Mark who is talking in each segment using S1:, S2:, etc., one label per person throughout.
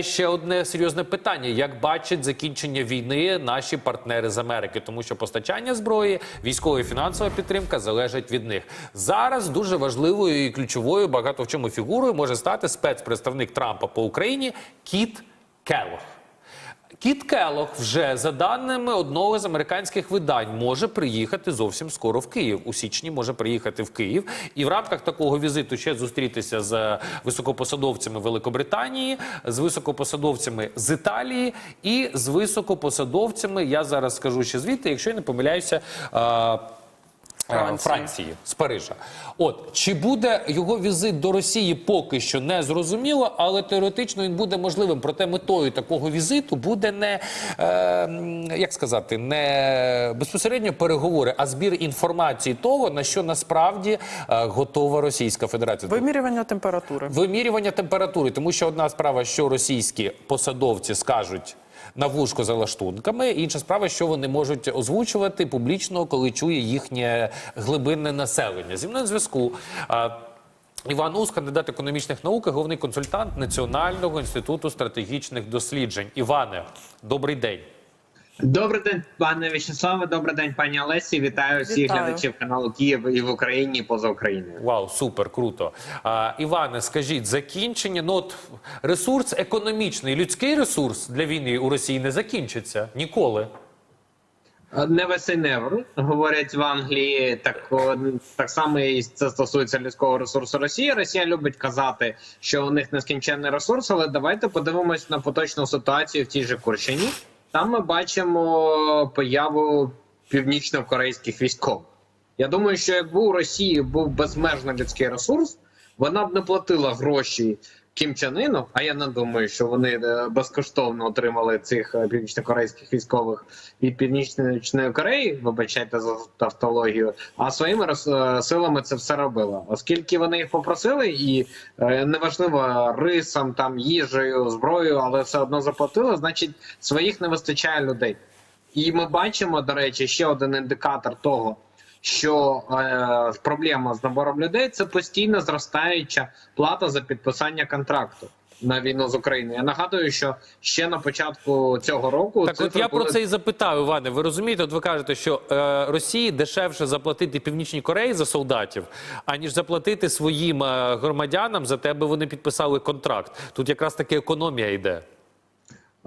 S1: Ще одне серйозне питання: як бачать закінчення війни наші партнери з Америки, тому що постачання зброї, військова і фінансова підтримка залежать від них. Зараз дуже важливою і ключовою багато в чому фігурою може стати спецпредставник Трампа по Україні Кіт Келлог. Кіт Келлог вже за даними одного з американських видань може приїхати зовсім скоро в Київ. У січні може приїхати в Київ і в рамках такого візиту ще зустрітися з високопосадовцями Великобританії, з високопосадовцями з Італії і з високопосадовцями. Я зараз скажу ще звідти, якщо я не помиляюся. А, Франції. Франції з Парижа. От чи буде його візит до Росії поки що не зрозуміло, але теоретично він буде можливим. Проте метою такого візиту буде не е, як сказати, не безпосередньо переговори, а збір інформації того, на що насправді е, готова Російська Федерація.
S2: Вимірювання температури.
S1: Вимірювання температури, тому що одна справа, що російські посадовці скажуть. На вушко за лаштунками. Інша справа, що вони можуть озвучувати публічно, коли чує їхнє глибинне населення. Зі мною зв'язку. Іван Ус, кандидат економічних наук, головний консультант Національного інституту стратегічних досліджень. Іване, добрий день.
S3: Добрий день, пане В'ячеславе. Добрий день, пані Олесі. Вітаю всіх
S2: Вітаю.
S3: глядачів каналу Київ і в Україні, і поза Україною.
S1: Вау, супер, круто. А, Іване, скажіть, закінчення, ну от ресурс економічний, людський ресурс для війни у Росії не закінчиться ніколи.
S3: Never say never, говорять в Англії. Так так само і це стосується людського ресурсу Росії. Росія любить казати, що у них нескінченний ресурс, але давайте подивимось на поточну ситуацію в тій же Курщині. Там ми бачимо появу північно-корейських військових. Я думаю, що якби у Росії був безмежний людський ресурс, вона б не платила гроші Кім а я не думаю, що вони е, безкоштовно отримали цих е, північно-корейських військових від Північної Кореї, вибачайте за тавтологію, а своїми е, силами це все робила. Оскільки вони їх попросили, і неважливо рисом, там їжею, зброєю, але все одно заплатили, значить своїх не вистачає людей. І ми бачимо, до речі, ще один індикатор того, що е, проблема з набором людей це постійно зростаюча плата за підписання контракту на війну з Україною. Я нагадую, що ще на початку цього року
S1: Так, от я про це і запитав, Іване. Ви розумієте, от ви кажете, що е, Росії дешевше заплатити Північній Кореї за солдатів, аніж заплатити своїм е, громадянам за те, аби вони підписали контракт. Тут якраз таки економія йде.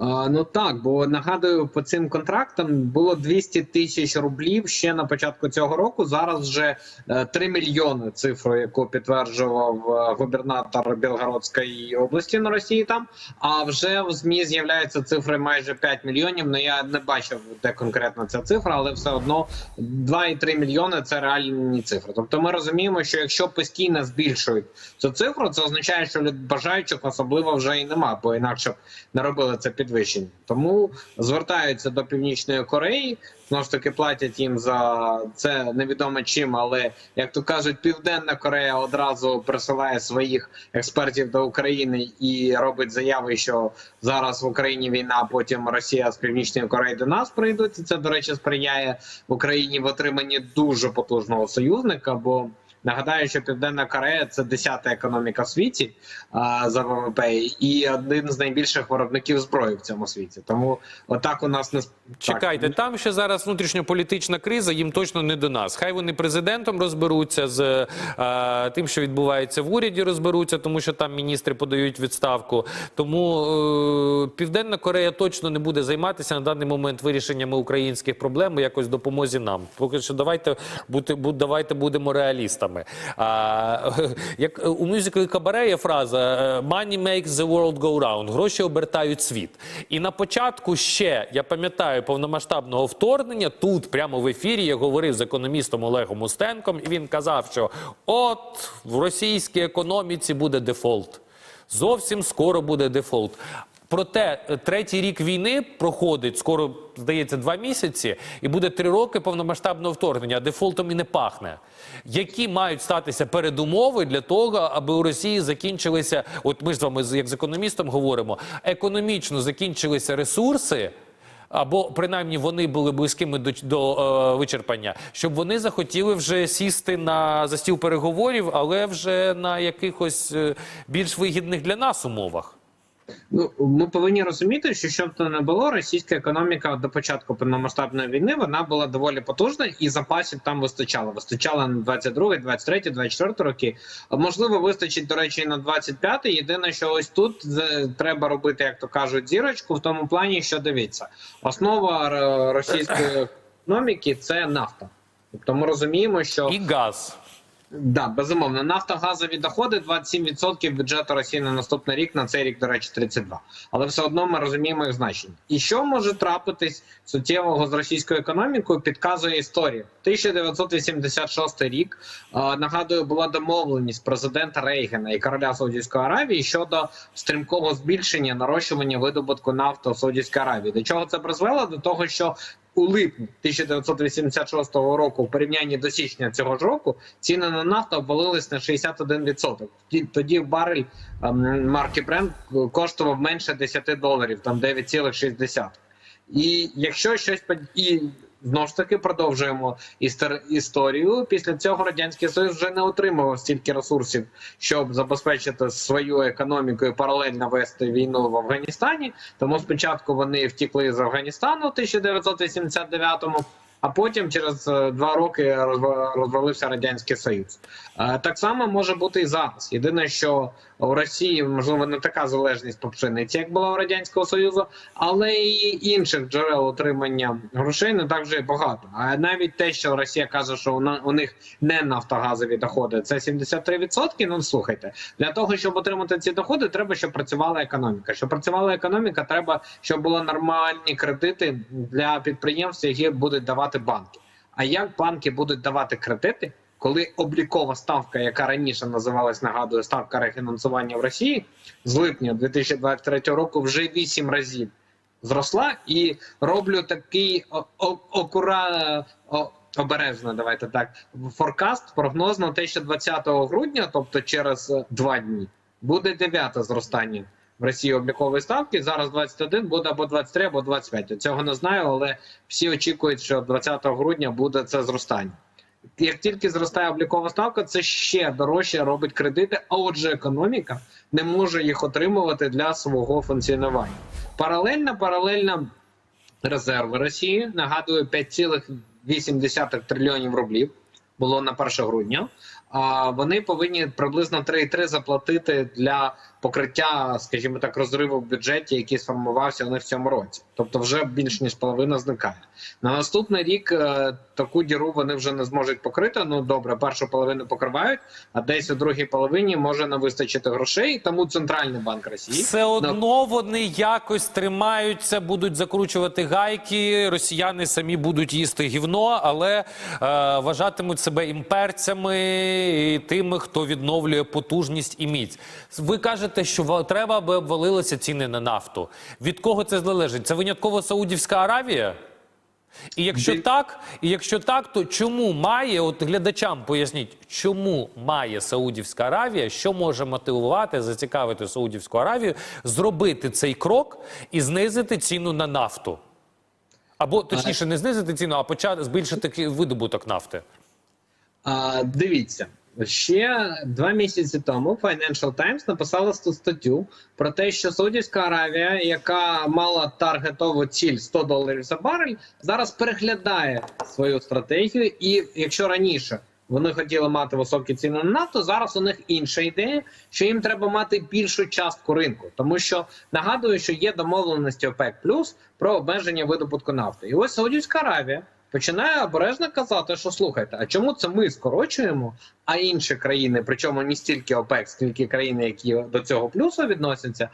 S3: Ну так, бо нагадую, по цим контрактам було 200 тисяч рублів ще на початку цього року. Зараз вже е, 3 мільйони цифру, яку підтверджував е, губернатор Білгородської області на Росії. Там а вже в змі з'являються цифри майже 5 мільйонів. Ну я не бачив, де конкретно ця цифра, але все одно 2,3 мільйони це реальні цифри. Тобто, ми розуміємо, що якщо постійно збільшують цю цифру, це означає, що бажаючих особливо вже і нема, бо інакше не робили це підвищення. Тому звертаються до північної Кореї. Знову ж таки платять їм за це невідомо чим, але як то кажуть, Південна Корея одразу присилає своїх експертів до України і робить заяви, що зараз в Україні війна, а потім Росія з Північної Кореї до нас прийдуть. І це, до речі, сприяє Україні в отриманні дуже потужного союзника. бо Нагадаю, що Південна Корея це десята економіка в світі а, за ВВП і один з найбільших виробників зброї в цьому світі. Тому отак у нас не
S1: Чекайте,
S3: так.
S1: там ще зараз внутрішньополітична криза, їм точно не до нас. Хай вони президентом розберуться з е, тим, що відбувається в уряді, розберуться, тому що там міністри подають відставку. Тому е, Південна Корея точно не буде займатися на даний момент вирішеннями українських проблем, якось допомозі нам. Поки що давайте бути, бу- давайте будемо реалістами. А, як у мюзиклі Кабаре є фраза е, «Money makes the world go round» – гроші обертають світ. І на початку ще, я пам'ятаю, повномасштабного вторгнення, тут прямо в ефірі я говорив з економістом Олегом Устенком, і він казав, що от в російській економіці буде дефолт. Зовсім скоро буде дефолт. Проте е, третій рік війни проходить скоро, здається, два місяці, і буде три роки повномасштабного вторгнення. Дефолтом і не пахне. Які мають статися передумови для того, аби у Росії закінчилися? От ми ж з вами як з економістом говоримо, економічно закінчилися ресурси. Або принаймні вони були близькими до, до е, вичерпання, щоб вони захотіли вже сісти на за стіл переговорів, але вже на якихось е, більш вигідних для нас умовах.
S3: Ну, ми повинні розуміти, що щоб то не було, російська економіка до початку повномасштабної війни вона була доволі потужна і запасів там вистачало. Вистачало на 22, 23, 24 роки. Можливо, вистачить, до речі, і на 25. Єдине, що ось тут е, треба робити, як то кажуть, зірочку в тому плані, що дивіться, основа е, російської економіки це нафта. Тобто ми розуміємо, що
S1: І газ.
S3: Да, безумовно. Нафтогазові доходи 27% бюджету Росії на наступний рік, на цей рік, до речі, 32%. Але все одно ми розуміємо їх значення. І що може трапитись суттєвого з російською економікою, підказує історія. 1986 рік, нагадую, була домовленість президента Рейгана і короля Саудівської Аравії щодо стрімкого збільшення нарощування видобутку нафти в Саудівській Аравії. До чого це призвело? До того, що у липні 1986 року, в порівнянні до січня цього ж року, ціни на нафту обвалились на 61%. Тоді барель ем, марки Brent коштував менше 10 доларів, там 9,6. І якщо щось і знову ж таки продовжуємо істор- історію. Після цього радянський союз вже не отримував стільки ресурсів, щоб забезпечити свою економіку і паралельно вести війну в Афганістані. Тому спочатку вони втікли з Афганістану в 1989-му, а потім через е, два роки розва- розвалився радянський союз. Е, Так само може бути і зараз. Єдине, що у Росії можливо не така залежність по пшениці, як була у радянського союзу, але і інших джерел отримання грошей не так вже й багато. А навіть те, що Росія каже, що у них не нафтогазові доходи, це 73%. Ну слухайте, для того, щоб отримати ці доходи, треба, щоб працювала економіка. Щоб працювала економіка, треба, щоб були нормальні кредити для підприємств, які будуть давати банки. А як банки будуть давати кредити? Коли облікова ставка, яка раніше називалась, нагадую, ставка рефінансування в Росії з липня 2023 року вже 8 разів зросла, і роблю такий окура обережно. Давайте так. Форкаст, прогноз на те, що 20 грудня, тобто через е, два дні, буде дев'яте зростання в Росії облікової ставки. Зараз 21, буде або 23, або 25. Я Цього не знаю, але всі очікують, що 20 грудня буде це зростання. Як тільки зростає облікова ставка, це ще дорожче робить кредити. А отже, економіка не може їх отримувати для свого функціонування. Паралельно, паралельно резерви Росії нагадую 5,8 трильйонів рублів було на 1 грудня. А вони повинні приблизно 3,3 заплатити для покриття, скажімо так, розриву в бюджеті, який сформувався у них в цьому році. Тобто, вже більш ніж половина зникає. На наступний рік е, таку діру вони вже не зможуть покрити. Ну добре, першу половину покривають, а десь у другій половині може не вистачити грошей. Тому центральний банк Росії
S1: Все одно вони якось тримаються, будуть закручувати гайки. Росіяни самі будуть їсти гівно, але е, вважатимуть себе імперцями і тими, хто відновлює потужність і міць. Ви кажете, що треба, аби обвалилися ціни на нафту. Від кого це залежить? Це винятково Саудівська Аравія? І якщо
S3: Див-
S1: так, і якщо так, то чому має, от глядачам поясніть, чому має Саудівська Аравія, що може мотивувати, зацікавити Саудівську Аравію, зробити цей крок і знизити ціну на нафту? Або точніше, не знизити ціну, а почати збільшити видобуток нафти.
S3: А, дивіться, ще два місяці тому Financial Times написала статтю про те, що Саудівська Аравія, яка мала таргетову ціль 100 доларів за барель, зараз переглядає свою стратегію. І якщо раніше вони хотіли мати високі ціни на нафту, зараз у них інша ідея, що їм треба мати більшу частку ринку, тому що нагадую, що є домовленості ОПЕК плюс про обмеження видобутку нафти. І ось Саудівська Аравія починає обережно казати, що слухайте, а чому це ми скорочуємо, а інші країни, причому не стільки ОПЕК, скільки країни, які до цього плюсу відносяться,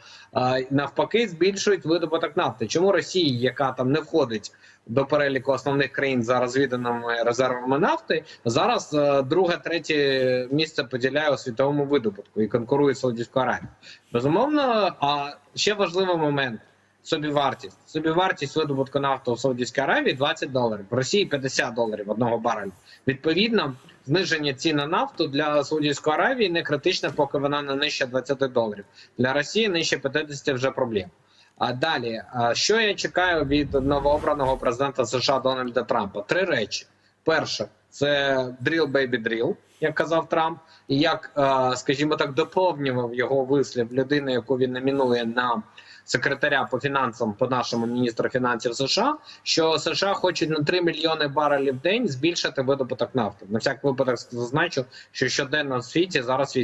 S3: навпаки, збільшують видобуток нафти. Чому Росія, яка там не входить до переліку основних країн за розвіданими резервами нафти, зараз е, друге, третє місце поділяє у світовому видобутку і конкурує з Саудівською Аравією. Безумовно, а ще важливий момент. Собівартість. Собівартість видобутку нафти у Саудівській Аравії 20 доларів, в Росії 50 доларів одного бареля. Відповідно, зниження цін на нафту для Саудівської Аравії не критичне, поки вона не нижче 20 доларів. Для Росії нижче 50 вже проблем. А далі, що я чекаю від новообраного президента США Дональда Трампа? Три речі. Перше, це drill baby drill, як казав Трамп, і як, скажімо так, доповнював його вислів людини, яку він номінує на секретаря по фінансам, по нашому міністру фінансів США, що США хочуть на 3 мільйони барелів в день збільшити видобуток нафти. На всяк випадок зазначу, що щоденно в світі зараз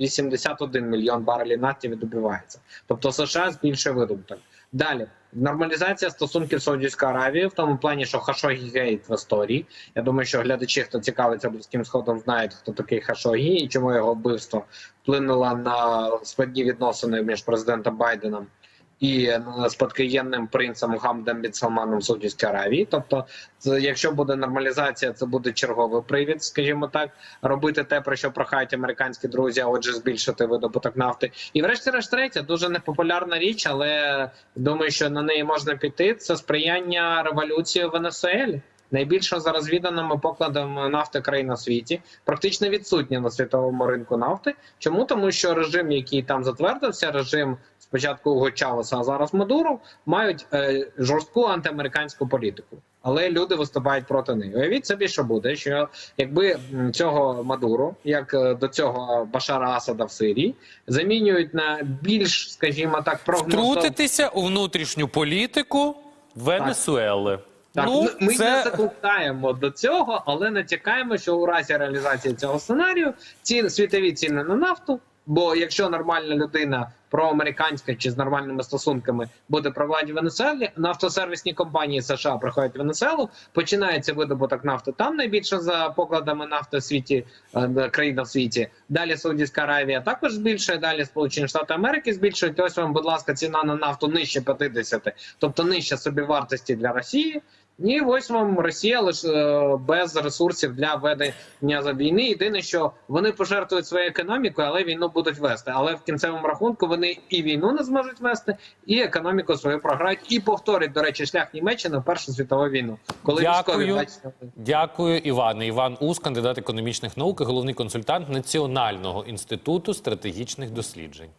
S3: 81 мільйон барелів нафти відбувається. Тобто США збільшує видобуток. Далі нормалізація стосунків з Саудівською Аравією, в тому плані, що Хашогі гейт в історії. Я думаю, що глядачі, хто цікавиться близьким сходом, знають, хто такий Хашогі і чому його вбивство вплинуло на складні відносини між президентом Байденом і е, спадкоємним принцем Гамдом бін Салманом Саудівської Аравії. Тобто, якщо буде нормалізація, це буде черговий привід, скажімо так, робити те, про що прохають американські друзі, а отже, збільшити видобуток нафти. І, врешті-решт, третя дуже непопулярна річ, але думаю, що на неї можна піти. Це сприяння революції в Венесуелі. Найбільше за розвіданими покладами нафти країн на світі, практично відсутня на світовому ринку нафти. Чому тому, що режим, який там затвердився, режим спочатку Уго Чавеса, а зараз Мадуру, мають е, жорстку антиамериканську політику, але люди виступають проти неї. Уявіть собі, що буде, що якби цього Мадуру, як е, до цього Башара Асада в Сирії, замінюють на більш, скажімо так, прогнозовані
S1: Втрутитися у внутрішню політику Венесуели.
S3: Так,
S1: ну,
S3: ми- ми
S1: це...
S3: не закликаємо до цього, але натякаємо, що у разі реалізації цього сценарію ці світові ціни на нафту. Бо якщо нормальна людина проамериканська чи з нормальними стосунками буде при владі Венесуелі, нафтосервісні компанії США приходять в Венесуелу, починається видобуток нафти там найбільше за покладами нафти в світі е, країна в світі. Далі Саудівська Аравія також збільшує. Далі Сполучені Штати Америки збільшують. Ось вам, будь ласка, ціна на нафту нижче 50, тобто нижче собівартості для Росії. І ось вам Росія лише е, без ресурсів для ведення за війни. Єдине, що вони пожертвують своєю економікою, але війну будуть вести. Але в кінцевому рахунку вони і війну не зможуть вести, і економіку свою програють, і повторять, до речі, шлях Німеччини в Першу світову війну, коли
S1: Дякую.
S3: військові.
S1: Дякую, Іване. Іван Ус, кандидат економічних наук, і головний консультант Національного інституту стратегічних досліджень.